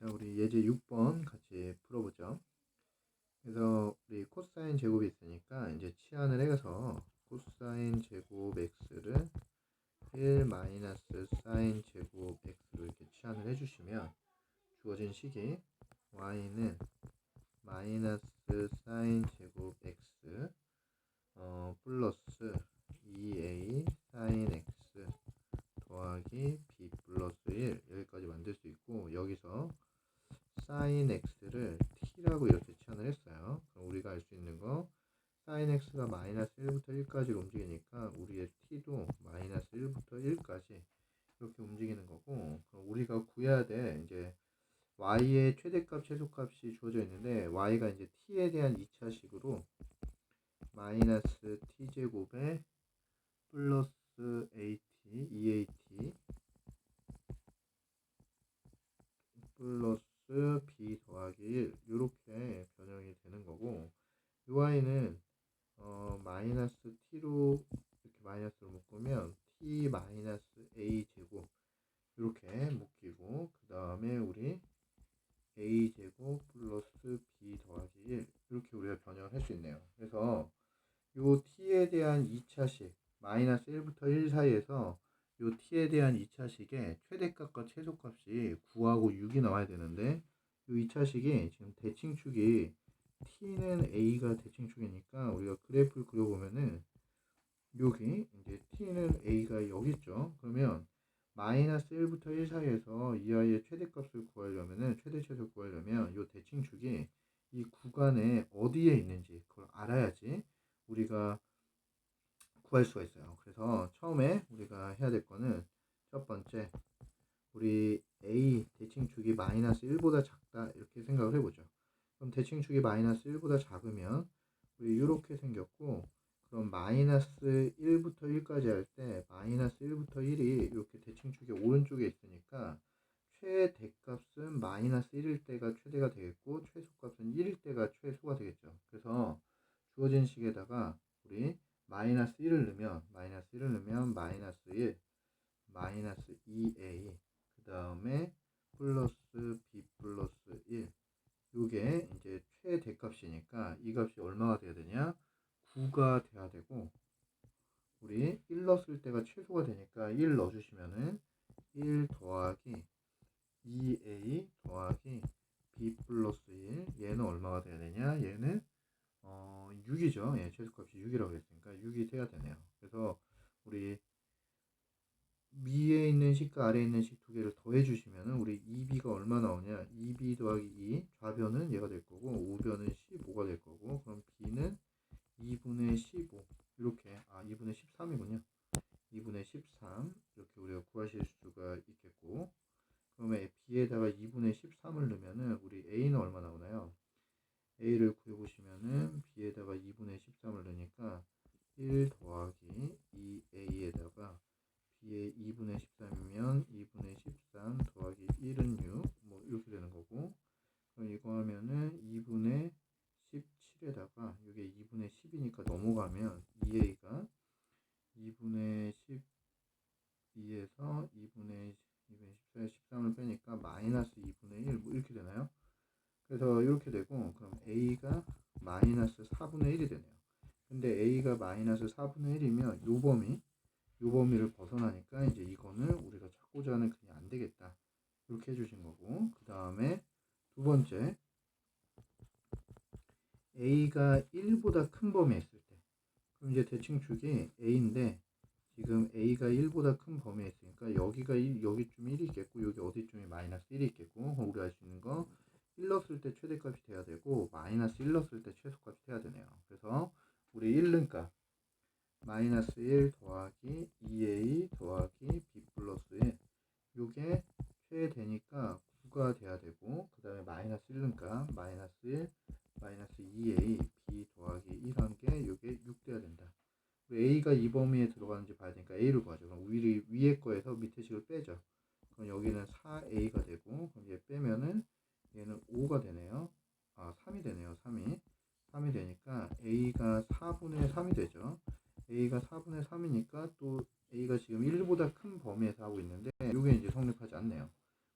자, 우리 예제 6번 같이 풀어보죠. 그래서 우리 코사인 제곱이 있으니까 이제 치환을 해서 코사인 제곱 x를 1 마이너스 사인 제곱 x로 이렇게 치환을 해주시면 주어진 식이 y는 마이너스 사인 제곱 x 어, 플러스 2a 사인 x 더하기 b 플러스 1 여기까지 만들 수 있고 여기서 사인 x를 t라고 이렇게 치환을 했어요. 그럼 우리가 알 수 있는 거 사인 x가 마이너스 1부터 1까지 움직이니까 우리의 t도 마이너스 1부터 1까지 이렇게 움직이는 거고 그럼 우리가 구해야 돼 이제 y의 최대값 최소값이 주어져 있는데 y가 이제 t에 대한 2차식으로 마이너스 t 제곱에 플러스 at 2at 플러스 b 더하기 1 이렇게 변형이 되는 거고 이 y는 어, 마이너스 t로 이렇게 마이너스로 묶으면 t 마이너스 a 제곱 이렇게 묶이고 그 다음에 우리 a 제곱 플러스 b 더하기 1 이렇게 우리가 변형을 할 수 있네요. 그래서 요 t에 대한 2차식 마이너스 1부터 1 사이에서 요 t에 대한 2차식의 최대값과 최소값이 9하고 6이 나와야 되는데 요 2차식이 지금 대칭축이 t는 a가 대칭축이니까 우리가 그래프를 그려보면은 여기 이제 t는 a가 여기 있죠. 그러면 마이너스 1부터 1 사이에서 이 아이의 최대값을 구하려면은 최대 최소 구하려면 요 대칭축이 이 구간에 어디에 있는지 그걸 알아야지 우리가 구할 수가 있어요. 그래서 처음에 우리가 해야 될 거는 첫 번째 우리 a 대칭축이 마이너스 1보다 작다 이렇게 생각을 해보죠. 그럼 대칭축이 마이너스 1보다 작으면 우리 이렇게 생겼고 그럼 마이너스 1부터 1까지 할 때 마이너스 1부터 1이 이렇게 대칭축이 오른쪽에 있으니까 최대값은 마이너스 1일 때가 최대가 되겠고 최소값은 1일 때가 최소가 되겠죠. 그래서 주어진 식에다가 우리 마이너스 1을 넣으면 마이너스 1을 넣으면 마이너스 1 마이너스 2a 그 다음에 플러스 b 플러스 1 요게 이제 최대값이니까 이 값이 얼마가 돼야 되냐 9가 돼야 되고 우리 1 넣었을 때가 최소가 되니까 1 넣어주시면은 1 더하기 2a 더하기 b 플러스 1 얘는 얼마가 돼야 되냐? 얘는 어 6이죠. 예, 최소값이 6이라고 했으니까 6이 돼야 되네요. 그래서 우리 위에 있는 식과 아래에 있는 식 두 개를 더해 주시면은 우리 2b가 얼마 나오냐? 2b 더하기 2 좌변은 얘가 될 거고 우변은 15가 될 거고 그럼 b는 2분의 15 이렇게. 아 2분의 13이군요 2분의 13 이렇게 우리가 구하실 수가 있겠고 그러면 b에다가 2분의 13을 넣으면은 우리 a는 얼마 나오나요 a를 구해보시면은 b에다가 2분의 13을 넣으니까 1 더하기 2a에다가 b의 2분의 13이면 2분의 13 더하기 1은 6 뭐 이렇게 되는 거고. 그럼 이거 하면은 2분의 17에다가 이게 2분의 10이니까 넘어가면 2a가 2분의 12에서 2분의 2분의 14에 13을 빼니까 마이너스 2분의 1 뭐 이렇게 되나요? 그래서 이렇게 되고 그럼 a가 마이너스 4분의 1이 되네요. 근데 a가 마이너스 4분의 1이면 요 범위 요 범위를 벗어나니까 이제 이거는 우리가 찾고자 하는 그냥 안 되겠다. 이렇게 해주신 거고 그 다음에 두 번째 a가 1보다 큰 범위에 있을 때 그럼 이제 대칭축이 a인데 지금 a가 1보다 큰 범위에 있으니까 여기가 1, 여기쯤 1이 있겠고 여기 어디쯤이 마이너스 1이 있겠고 우리가 알수 있는 거 1 넣었을 때 최대값이 돼야 되고 마이너스 1 넣었을 때 최소값이 돼야 되네요. 그래서 우리 1는 값 마이너스 1 더하기 2a 더하기 b 플러스 1 요게 최대니까 9가 돼야 되고 그 다음에 마이너스 1는 값 마이너스 1 마이너스 2a b 더하기 1한 게 요게 6 돼야 된다. a가 이 범위에 들어가는지 봐야 되니까 a를 구하죠. 그럼 위에 거에서 밑에 식을 빼죠. 그럼 여기는 4a가 되고 그럼 얘 빼면은 얘는 5가 되네요. 아 3이 되네요. 3이 3이 되니까 a가 4분의 3이 되죠. a가 4분의 3이니까 또 a가 지금 1보다 큰 범위에서 하고 있는데 이게 이제 성립하지 않네요.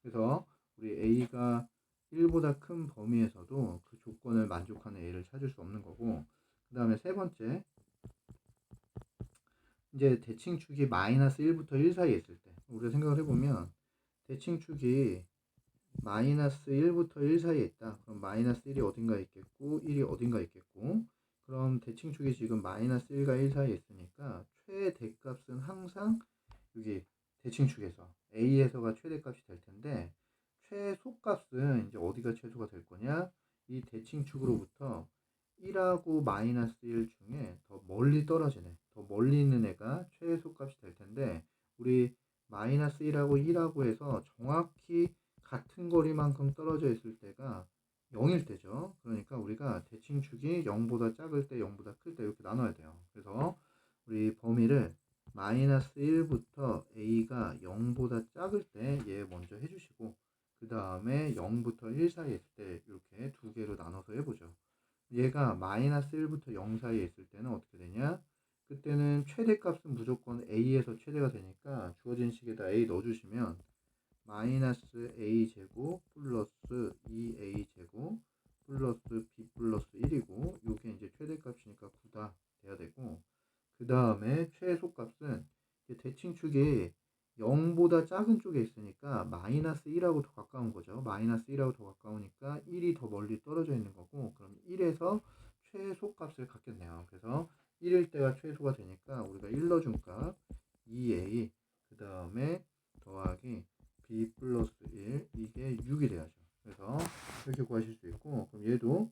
그래서 우리 a가 1보다 큰 범위에서도 그 조건을 만족하는 a를 찾을 수 없는 거고 그 다음에 세 번째 이제 대칭축이 마이너스 1부터 1 사이에 있을 때 우리가 생각을 해보면 대칭축이 마이너스 1부터 1 사이에 있다. 그럼 마이너스 1이 어딘가 있겠고 1이 어딘가 있겠고 그럼 대칭축이 지금 마이너스 1과 1 사이에 있으니까 최대값은 항상 여기 대칭축에서 A에서가 최대값이 될 텐데 최소값은 이제 어디가 최소가 될 거냐? 이 대칭축으로부터 1하고 마이너스 1 중에 더 멀리 떨어지네. 더 멀리 있는 애가 최소값이 될 텐데 우리 마이너스 1하고 1하고 해서 정확히 같은 거리만큼 떨어져 있을 때가 0일 때죠. 그러니까 우리가 대칭축이 0보다 작을 때, 0보다 클 때 이렇게 나눠야 돼요. 그래서 우리 범위를 마이너스 1부터 a가 0보다 작을 때 얘 먼저 해주시고 그 다음에 0부터 1 사이에 있을 때 이렇게 두 개로 나눠서 해보죠. 얘가 마이너스 1부터 0 사이에 있을 때는 어떻게 되냐? 그때는 최대값은 무조건 a에서 최대가 되니까 주어진 식에다 a 넣어주시면 마이너스 a 제곱 플러스 2a 제곱 플러스 b 플러스 1이고 이게 이제 최대값이니까 9다 돼야 되고 그 다음에 최소값은 대칭축이 0보다 작은 쪽에 있으니까 마이너스 1하고 더 가까운 거죠. 마이너스 1하고 더 가까우니까 1이 더 멀리 떨어져 있는 거고 그럼 1에서 최소값을 갖겠네요. 그래서 1일 때가 최소가 되니까 우리가 1 넣어준 값 2a 그 다음에 더하기 b 플러스 1 이게 6이 돼야죠. 그래서 이렇게 구하실 수 있고 그럼 얘도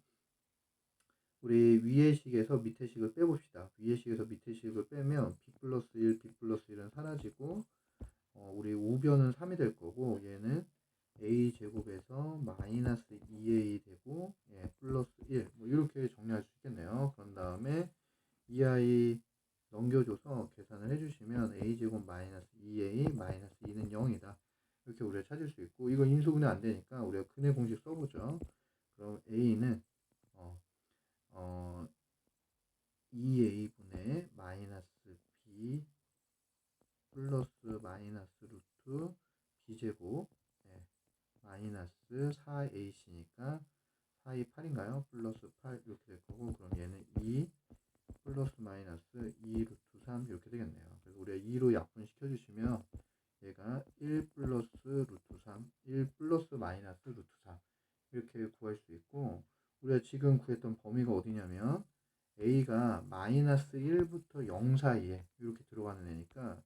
우리 위의 식에서 밑의 식을 빼봅시다. 위의 식에서 밑의 식을 빼면 b 플러스 1, b 플러스 1은 사라지고 어, 우리 우변은 3이 될 거고 얘는 a 제곱에서 마이너스 2a 되고 예, 플러스 1 뭐 이렇게 정리할 수 있겠네요. 그런 다음에 이 아이 넘겨줘서 계산을 해주시면 a 제곱 마이너스 2a 마이너스 2는 0이다. 이렇게 우리가 찾을 수 있고 이거 인수분해 안 되니까 우리가 근의 공식 써보죠. 그럼 a는 어, 어 2a분의 마이너스 b 플러스 마이너스 루트 b제곱 네, 마이너스 4ac니까 4이 8인가요? 플러스 8 이렇게 될 거고 그럼 얘는 2 플러스 마이너스 2 루트 3 이렇게 되겠네요. 그래서 우리가 2로 약분 시켜 주시면 얘가 1 플러스 루트 3, 1 플러스 마이너스 루트 3 이렇게 구할 수 있고 우리가 지금 구했던 범위가 어디냐면 a가 마이너스 1부터 0 사이에 이렇게 들어가는 애니까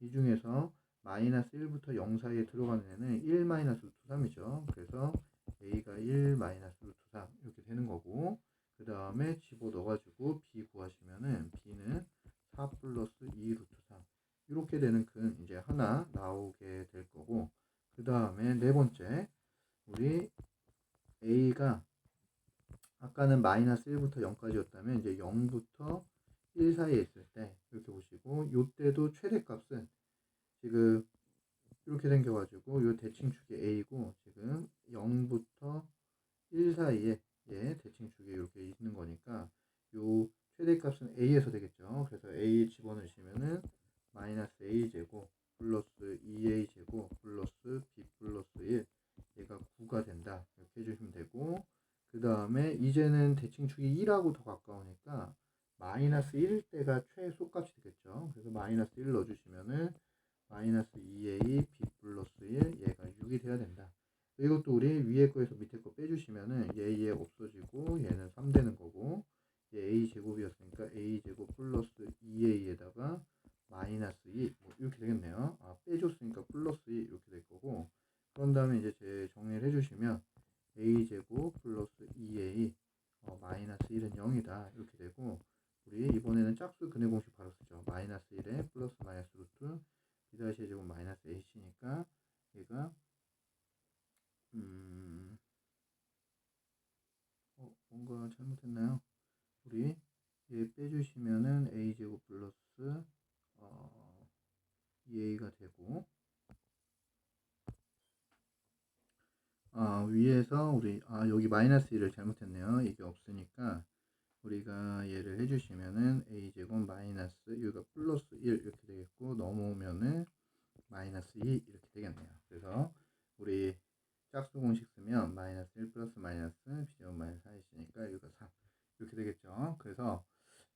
이 중에서 마이너스 1부터 0 사이에 들어가는 애는 1 마이너스 루트 3이죠. 그래서 a가 1 마이너스 루트 3 이렇게 되는 거고 그 다음에 집어 넣어가지고 b 구하시면은 b는 4 플러스 2 루트 3 이렇게 되는 근 이제 하나 나오게 될 거고 그 다음에 네 번째 우리 a가 아까는 마이너스 1부터 0까지였다면 이제 0부터 1 사이에 있을 때 이렇게 보시고 이때도 최대값은 지금 이렇게 생겨가지고 이 대칭축이 a고 지금 0부터 1 사이에 예, 대칭축이 이렇게 있는 거니까 요 최대값은 a에서 되겠죠. 그래서 a 집어넣으시면은 마이너스 a 제곱 플러스 2a 제곱 플러스 b 플러스 1 얘가 9가 된다 이렇게 해주시면 되고 그 다음에 이제는 대칭축이 1하고 더 가까우니까 마이너스 1일 때가 최소값이 되겠죠. 그래서 마이너스 1 넣어주시면은 마이너스 2a b 플러스 1 얘가 6이 돼야 된다. 이것도 우리 위에 거에서 밑에 거 빼주시면은 얘, 얘 없어지고 얘는 3 되는 거고 얘 a 제곱이었으니까 a 제곱 플러스 2a에다가 마이너스 2 뭐 이렇게 되겠네요. 아 빼줬으니까 플러스 2 이렇게 될 거고 그런 다음에 이제 제 정리를 해주시면 a 제곱 플러스 2a 어, 마이너스 1은 0이다 이렇게 되고 우리 이번에는 짝수 근의 공식 바로 쓰죠. 마이너스 1에 플러스 마이너스 루트 b 다시 제곱 마이너스 h니까 얘가 음 어, 뭔가 잘못했나요? 우리 얘 빼주시면은 a 제곱 플러스 어, 2a가 되고 아, 위에서 우리 아 여기 마이너스 1을 잘못했네요. 이게 없으니까 우리가 얘를 해주시면은 a 제곱 마이너스 여기가 플러스 1 이렇게 되겠고 넘어오면은 마이너스 2 이렇게 되겠네요. 그래서 우리 짝수 공식 쓰면 마이너스 1 플러스 마이너스 비제곱 마이너스 4이시니까 여기가 3 이렇게 되겠죠. 그래서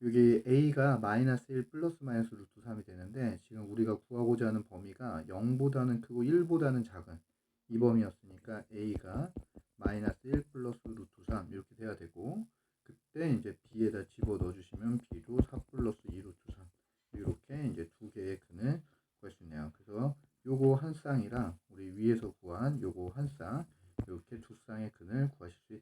여기 a가 마이너스 1 플러스 마이너스 루트 3이 되는데 지금 우리가 구하고자 하는 범위가 0보다는 크고 1보다는 작은 이 범위였으니까 a가 마이너스 1 플러스 루트 3 이렇게 돼야 되고 그때 이제 b에다 집어 넣어주시면 b도 4 플러스 2 루트 3 이렇게 이제 두 개의 근을 구할 수 있네요. 그래서 요거 한 쌍이랑 우리 위에서 구한 요거 한 쌍 이렇게 두 쌍의 근을 구하실